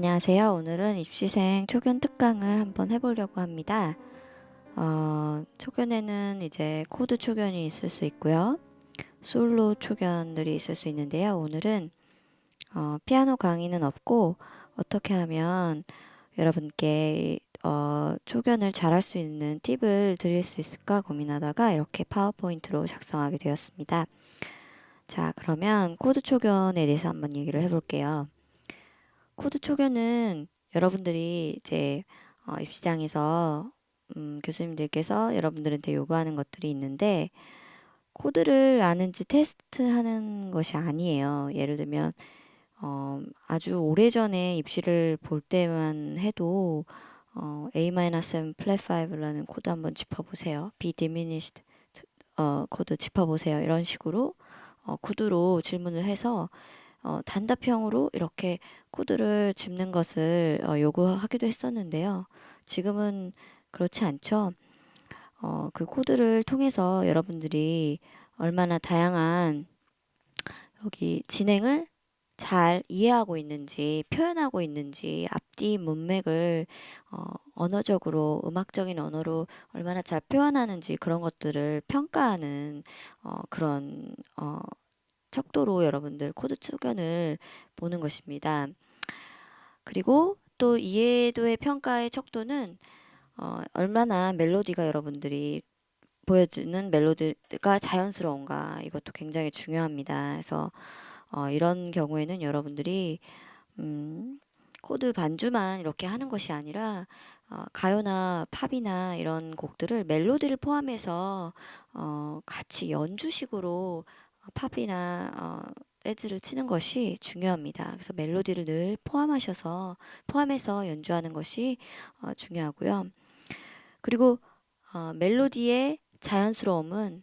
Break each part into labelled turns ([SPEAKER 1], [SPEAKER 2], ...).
[SPEAKER 1] 안녕하세요. 오늘은 입시생 초견 특강을 한번 해보려고 합니다. 어, 초견에는 이제 코드 초견이 있을 수 있고요. 솔로 초견들이 있을 수 있는데요. 오늘은 어, 피아노 강의는 없고 어떻게 하면 여러분께 어, 초견을 잘할 수 있는 팁을 드릴 수 있을까 고민하다가 이렇게 파워포인트로 작성하게 되었습니다. 자, 그러면 코드 초견에 대해서 한번 얘기를 해볼게요. 코드 초견은 여러분들이 이제 어, 입시장에서 음, 교수님들께서 여러분들한테 요구하는 것들이 있는데 코드를 아는지 테스트하는 것이 아니에요. 예를 들면 어, 아주 오래전에 입시를 볼 때만 해도 어, A-7 flat 5라는 코드 한번 짚어보세요. B diminished 어, 코드 짚어보세요. 이런 식으로 어, 구두로 질문을 해서 어, 단답형으로 이렇게 코드를 짚는 것을 어, 요구하기도 했었는데요. 지금은 그렇지 않죠. 어, 그 코드를 통해서 여러분들이 얼마나 다양한 여기 진행을 잘 이해하고 있는지, 표현하고 있는지, 앞뒤 문맥을 어, 언어적으로, 음악적인 언어로 얼마나 잘 표현하는지 그런 것들을 평가하는 어, 그런 어, 척도로 여러분들 코드 초견을 보는 것입니다. 그리고 또 이해도의 평가의 척도는 어, 얼마나 멜로디가 여러분들이 보여주는 멜로디가 자연스러운가 이것도 굉장히 중요합니다. 그래서 어, 이런 경우에는 여러분들이 음, 코드 반주만 이렇게 하는 것이 아니라 어, 가요나 팝이나 이런 곡들을 멜로디를 포함해서 어, 같이 연주식으로 팝이나 어, 재즈를 치는 것이 중요합니다. 그래서 멜로디를 늘 포함하셔서 포함해서 연주하는 것이 어, 중요하고요. 그리고 어, 멜로디의 자연스러움은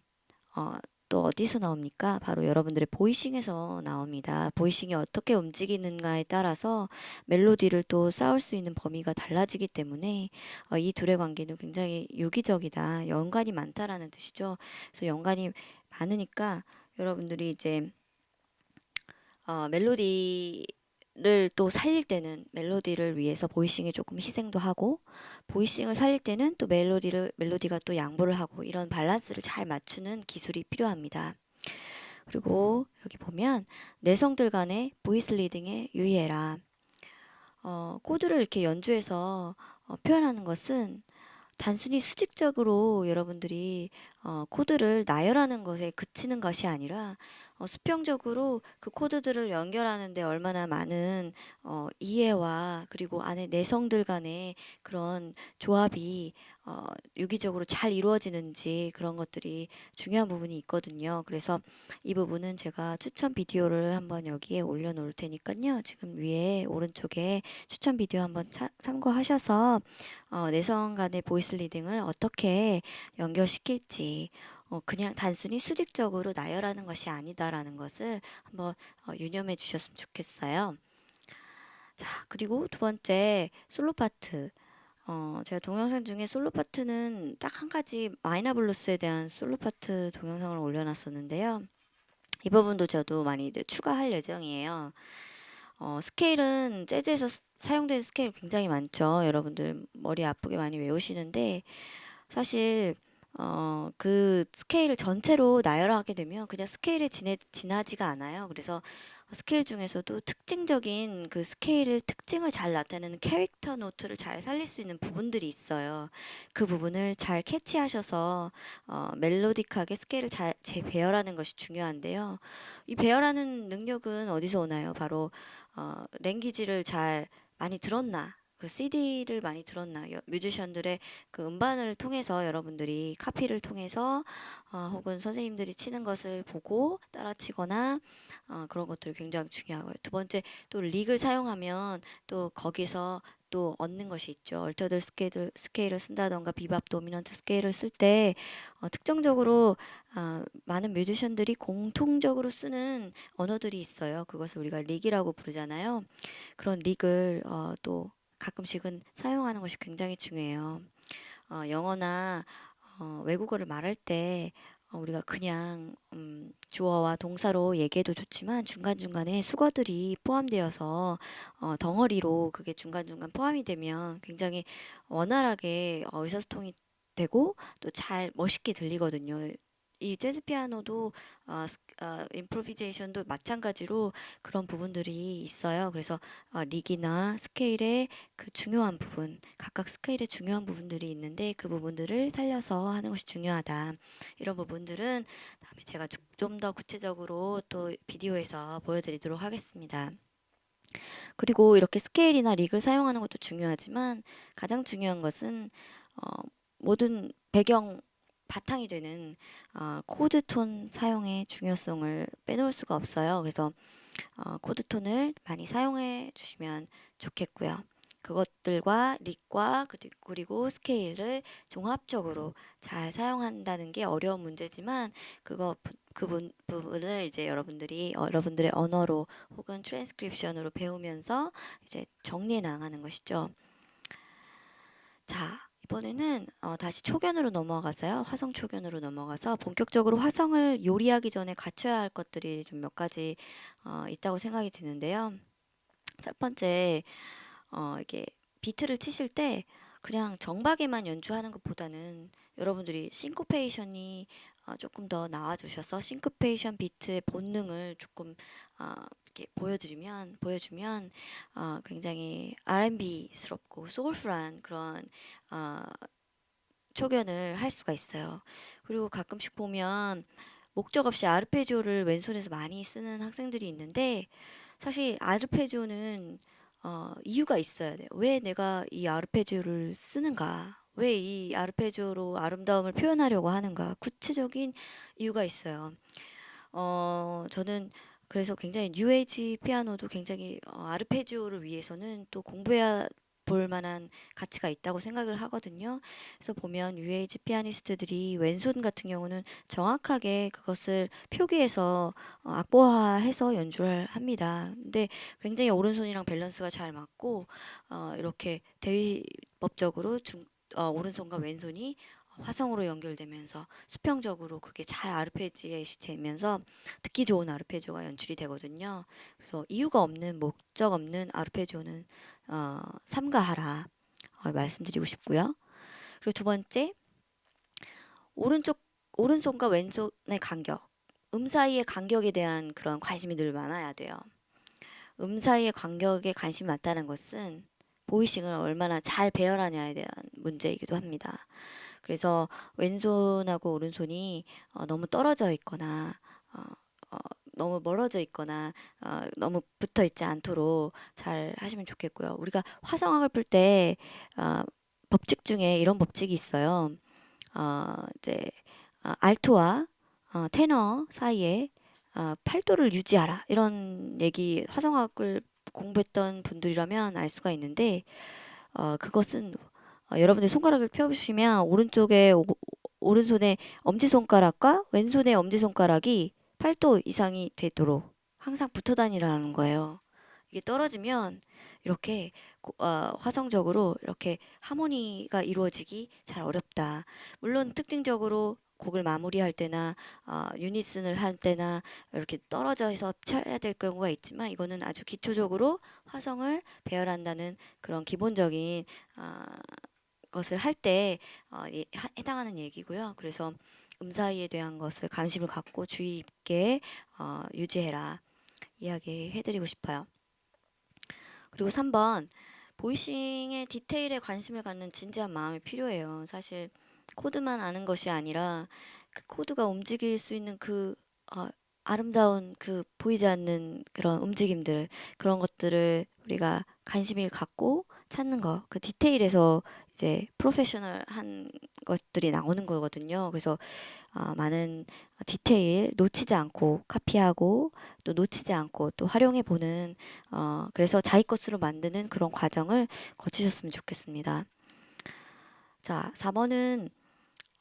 [SPEAKER 1] 어, 또 어디서 나옵니까? 바로 여러분들의 보이싱에서 나옵니다. 보이싱이 어떻게 움직이는가에 따라서 멜로디를 또 쌓을 수 있는 범위가 달라지기 때문에 어, 이 둘의 관계는 굉장히 유기적이다. 연관이 많다라는 뜻이죠. 그래서 연관이 많으니까 여러분들이 이제 어, 멜로디를 또 살릴 때는 멜로디를 위해서 보이싱에 조금 희생도 하고 보이싱을 살릴 때는 또 멜로디를 멜로디가 또 양보를 하고 이런 밸런스를 잘 맞추는 기술이 필요합니다. 그리고 여기 보면 내성들 간의 보이스 리딩에 유의해라. 어, 코드를 이렇게 연주해서 어, 표현하는 것은 단순히 수직적으로 여러분들이 어, 코드를 나열하는 것에 그치는 것이 아니라 어, 수평적으로 그 코드들을 연결하는데 얼마나 많은 어, 이해와 그리고 안에 내성들 간의 그런 조합이 어, 유기적으로 잘 이루어지는지 그런 것들이 중요한 부분이 있거든요. 그래서 이 부분은 제가 추천 비디오를 한번 여기에 올려놓을 테니까요. 지금 위에 오른쪽에 추천 비디오 한번 차, 참고하셔서 어, 내성 간의 보이스 리딩을 어떻게 연결시킬지 어, 그냥 단순히 수직적으로 나열하는 것이 아니다라는 것을 한번 어, 유념해 주셨으면 좋겠어요. 자, 그리고 두 번째 솔로 파트. 어, 제가 동영상 중에 솔로 파트는 딱 한 가지 마이너 블루스에 대한 솔로 파트 동영상을 올려놨었는데요. 이 부분도 저도 많이 이제 추가할 예정이에요. 어, 스케일은 재즈에서 스- 사용되는 스케일 굉장히 많죠. 여러분들 머리 아프게 많이 외우시는데 사실 어, 그 스케일 전체로 나열하게 되면 그냥 스케일에 지내, 지나지가 않아요. 그래서 스케일 중에서도 특징적인 그 스케일을 특징을 잘 나타내는 캐릭터 노트를 잘 살릴 수 있는 부분들이 있어요. 그 부분을 잘 캐치하셔서 어, 멜로딕하게 스케일을 잘 재배열하는 것이 중요한데요. 이 배열하는 능력은 어디서 오나요? 바로 어, 랭귀지를 잘 많이 들었나? 그 CD를 많이 들었나? 여- 뮤지션들의 그 음반을 통해서 여러분들이 카피를 통해서 어, 혹은 선생님들이 치는 것을 보고 따라치거나 어, 그런 것들이 굉장히 중요하고요. 두 번째 또 릭을 사용하면 또 거기서 또 얻는 것이 있죠. 얼터드 스케일을, 스케일을 쓴다던가 비밥 도미넌트 스케일을 쓸때 어, 특정적으로 어, 많은 뮤지션들이 공통적으로 쓰는 언어들이 있어요. 그것을 우리가 릭이라고 부르잖아요. 그런 릭을 어, 또 가끔씩은 사용하는 것이 굉장히 중요해요. 어, 영어나 어, 외국어를 말할 때 어, 우리가 그냥 음, 주어와 동사로 얘기해도 좋지만 중간중간에 수거들이 포함되어서 어, 덩어리로 그게 중간중간 포함이 되면 굉장히 원활하게 어, 의사소통이 되고 또 잘 멋있게 들리거든요. 이 재즈 피아노도 어, 스- 어, 임프로비제이션도 마찬가지로 그런 부분들이 있어요. 그래서 어, 릭이나 스케일의 그 중요한 부분, 각각 스케일의 중요한 부분들이 있는데 그 부분들을 살려서 하는 것이 중요하다. 이런 부분들은 다음에 제가 좀 더 구체적으로 또 비디오에서 보여드리도록 하겠습니다. 그리고 이렇게 스케일이나 릭을 사용하는 것도 중요하지만 가장 중요한 것은 어, 모든 배경 바탕이 되는 어, 코드 톤 사용의 중요성을 빼놓을 수가 없어요. 그래서 어, 코드 톤을 많이 사용해 주시면 좋겠고요. 그것들과 릭과 그리- 그리고 스케일을 종합적으로 잘 사용한다는 게 어려운 문제지만 그거 부- 그 부- 부분을 이제 여러분들이 어, 여러분들의 언어로 혹은 트랜스크립션으로 배우면서 이제 정리해 나가는 것이죠. 자, 이번에는 어, 다시 초견으로 넘어가서요. 화성 초견으로 넘어가서 본격적으로 화성을 요리하기 전에 갖춰야 할 것들이 좀 몇 가지 어, 있다고 생각이 드는데요. 첫 번째, 어, 이게 비트를 치실 때 그냥 정박에만 연주하는 것보다는 여러분들이 싱코페이션이 어, 조금 더 나와주셔서 싱코페이션 비트의 본능을 조금 어, 이렇게 보여드리면 보여주면 어, 굉장히 R&B스럽고 소울풀한 그런 어, 초견을 할 수가 있어요. 그리고 가끔씩 보면 목적 없이 아르페지오를 왼손에서 많이 쓰는 학생들이 있는데 사실 아르페지오는 어, 이유가 있어야 돼요. 왜 내가 이 아르페지오를 쓰는가? 왜 이 아르페지오로 아름다움을 표현하려고 하는가? 구체적인 이유가 있어요. 어, 저는 그래서 굉장히 뉴에이지 피아노도 굉장히 어, 아르페지오를 위해서는 또 공부해야 볼 만한 가치가 있다고 생각을 하거든요. 그래서 보면 뉴에이지 피아니스트들이 왼손 같은 경우는 정확하게 그것을 표기해서 어, 악보화해서 연주를 합니다. 근데 굉장히 오른손이랑 밸런스가 잘 맞고 어, 이렇게 대위법적으로 중, 어, 오른손과 왼손이 화성으로 연결되면서 수평적으로 그게 잘 아르페지에이시 되면서 듣기 좋은 아르페지오가 연출이 되거든요. 그래서 이유가 없는 목적 없는 아르페지오는 어, 삼가하라 어, 말씀드리고 싶고요. 그리고 두 번째 오른쪽 오른손과 왼손의 간격, 음 사이의 간격에 대한 그런 관심이 늘 많아야 돼요. 음 사이의 간격에 관심이 많다는 것은 보이싱을 얼마나 잘 배열하냐에 대한 문제이기도 합니다. 그래서 왼손하고 오른손이 어, 너무 떨어져 있거나 어, 어, 너무 멀어져 있거나 어, 너무 붙어 있지 않도록 잘 하시면 좋겠고요. 우리가 화성학을 풀때 어, 법칙 중에 이런 법칙이 있어요. 어, 이제 어, 알토와 어, 테너 사이에 어, 8도를 유지하라 이런 얘기 화성학을 공부했던 분들이라면 알 수가 있는데 어, 그것은 어, 여러분의 손가락을 펴보시면 오른쪽에 오, 오른손의 엄지손가락과 왼손의 엄지손가락이 8도 이상이 되도록 항상 붙어 다니라는 거예요. 이게 떨어지면 이렇게 고- 어, 화성적으로 이렇게 하모니가 이루어지기 잘 어렵다. 물론 특징적으로 곡을 마무리할 때나 어, 유닛슨을 할 때나 이렇게 떨어져 서 쳐야 될 경우가 있지만 이거는 아주 기초적으로 화성을 배열한다는 그런 기본적인 어, 것을 할때 어, 예, 하- 해당하는 얘기고요. 그래서 음 사이에 대한 것을 관심을 갖고 주의 있게 어, 유지해라 이야기해드리고 싶어요. 그리고 3번 보이싱의 디테일에 관심을 갖는 진지한 마음이 필요해요. 사실 코드만 아는 것이 아니라 그 코드가 움직일 수 있는 그 어, 아름다운 그 보이지 않는 그런 움직임들 그런 것들을 우리가 관심을 갖고 찾는 거 그 디테일에서 이제 프로페셔널한 것들이 나오는 거거든요. 그래서 어, 많은 디테일 놓치지 않고 카피하고 또 놓치지 않고 또 활용해 보는 어, 그래서 자기 것으로 만드는 그런 과정을 거치셨으면 좋겠습니다. 자, 4번은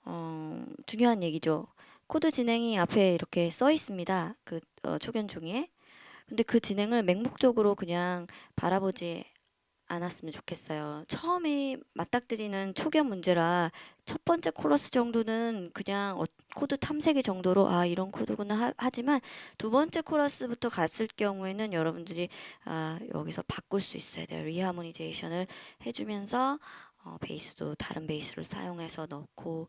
[SPEAKER 1] 어, 중요한 얘기죠. 코드 진행이 앞에 이렇게 써 있습니다. 그 어, 초견 종이에. 근데 그 진행을 맹목적으로 그냥 바라보지 않았으면 좋겠어요. 처음에 맞닥뜨리는 초견 문제라 첫 번째 코러스 정도는 그냥 어, 코드 탐색의 정도로 아 이런 코드구나 하, 하지만 두 번째 코러스부터 갔을 경우에는 여러분들이 아 여기서 바꿀 수 있어야 돼요. 리하모니제이션을 해주면서 어, 베이스도 다른 베이스를 사용해서 넣고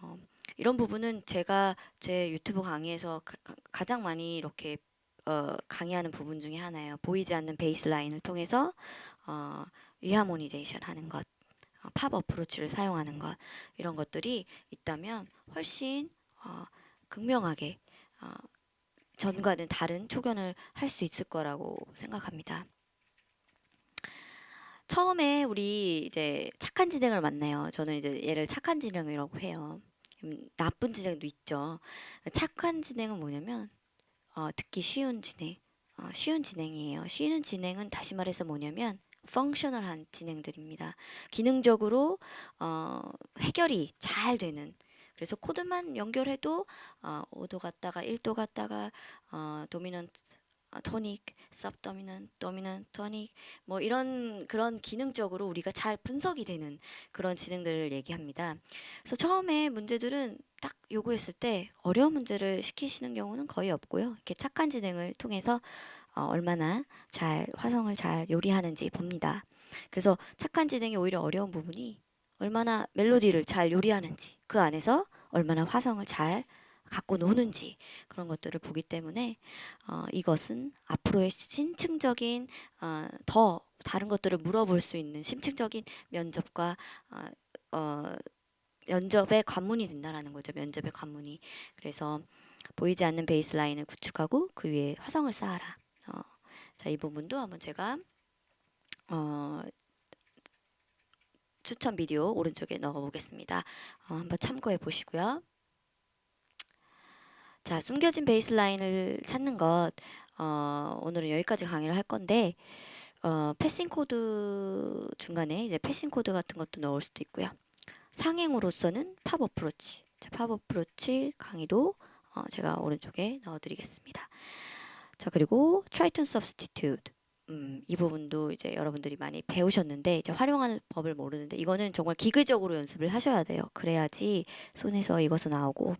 [SPEAKER 1] 어, 이런 부분은 제가 제 유튜브 강의에서 가, 가- 가장 많이 이렇게 어, 강의하는 부분 중에 하나예요. 보이지 않는 베이스 라인을 통해서 어, 리하모니제이션 하는 것, 어, 팝 어프로치를 사용하는 것 이런 것들이 있다면 훨씬 어, 극명하게 어, 전과는 다른 초견을 할 수 있을 거라고 생각합니다. 처음에 우리 이제 착한 진행을 만나요. 저는 이제 얘를 착한 진행이라고 해요. 음, 나쁜 진행도 있죠. 착한 진행은 뭐냐면 어, 듣기 쉬운 진행, 어, 쉬운 진행이에요. 쉬운 진행은 다시 말해서 뭐냐면 펑셔널한 진행들입니다. 기능적으로 어, 해결이 잘 되는. 그래서 코드만 연결해도 어, 5도 갔다가 1도 갔다가 어, 도미넌트, 어, 토닉, सब도미넌트, 도미넌트, 토닉 뭐 이런 그런 기능적으로 우리가 잘 분석이 되는 그런 진행들을 얘기합니다. 그래서 처음에 문제들은 딱 요구했을 때 어려운 문제를 시키시는 경우는 거의 없고요. 이렇게 착한 진행을 통해서 어, 얼마나 잘 화성을 잘 요리하는지 봅니다. 그래서 착한 진행이 오히려 어려운 부분이 얼마나 멜로디를 잘 요리하는지 그 안에서 얼마나 화성을 잘 갖고 노는지 그런 것들을 보기 때문에 어, 이것은 앞으로의 심층적인 어, 더 다른 것들을 물어볼 수 있는 심층적인 면접과 어, 어, 면접의 관문이 된다라는 거죠. 면접의 관문이. 그래서 보이지 않는 베이스 라인을 구축하고 그 위에 화성을 쌓아라. 어, 자, 이 부분도 한번 제가 어, 추천 비디오 오른쪽에 넣어 보겠습니다. 어, 한번 참고해 보시고요. 자, 숨겨진 베이스 라인을 찾는 것 어, 오늘은 여기까지 강의를 할 건데 어, 패싱 코드 중간에 이제 패싱 코드 같은 것도 넣을 수도 있고요. 상행으로서는 팝 어프로치. 자, 팝 어프로치 강의도 어, 제가 오른쪽에 넣어드리겠습니다. 자, 그리고 트라이톤 서브스티튜트. 음, 이 부분도 이제 여러분들이 많이 배우셨는데 이제 활용하는 법을 모르는데 이거는 정말 기계적으로 연습을 하셔야 돼요. 그래야지 손에서 익어서 나오고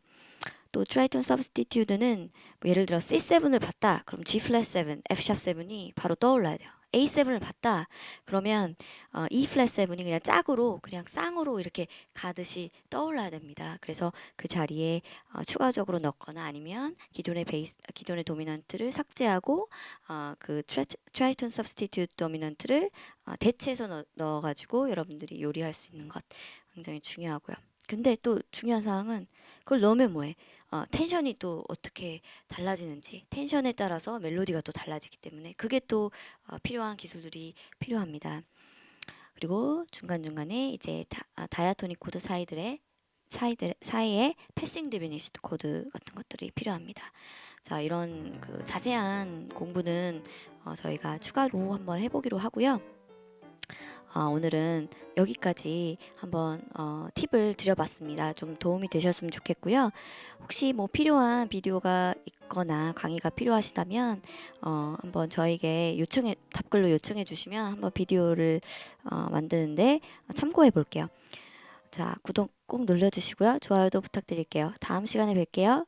[SPEAKER 1] 또 트라이톤 서브스티튜드는 뭐 예를 들어 C7을 봤다. 그럼 G 플랫 7, F 샵 7이 바로 떠올라야 돼요. A7을 봤다. 그러면 어, E 플랫 7이 그냥 짝으로 그냥 쌍으로 이렇게 가듯이 떠올라야 됩니다. 그래서 그 자리에 어, 추가적으로 넣거나 아니면 기존의 베이스 기존의 도미넌트를 삭제하고 어, 그 트라, 트라이톤 서브스티튜트 도미넌트를 어, 대체해서 넣, 넣어가지고 여러분들이 요리할 수 있는 것 굉장히 중요하고요. 근데 또 중요한 사항은 그걸 넣으면 뭐해? 어, 텐션이 또 어떻게 달라지는지 텐션에 따라서 멜로디가 또 달라지기 때문에 그게 또 어, 필요한 기술들이 필요합니다. 그리고 중간 중간에 이제 다, 아, 다이아토닉 코드 사이들의 사이들 사이에 패싱 디비니스트 코드 같은 것들이 필요합니다. 자 이런 그 자세한 공부는 어, 저희가 추가로 한번 해보기로 하고요. 어, 오늘은 여기까지 한번 어, 팁을 드려봤습니다. 좀 도움이 되셨으면 좋겠고요. 혹시 뭐 필요한 비디오가 있거나 강의가 필요하시다면 어, 한번 저에게 요청해 답글로 요청해 주시면 한번 비디오를 어, 만드는데 참고해 볼게요. 자 구독 꼭 눌러주시고요. 좋아요도 부탁드릴게요. 다음 시간에 뵐게요.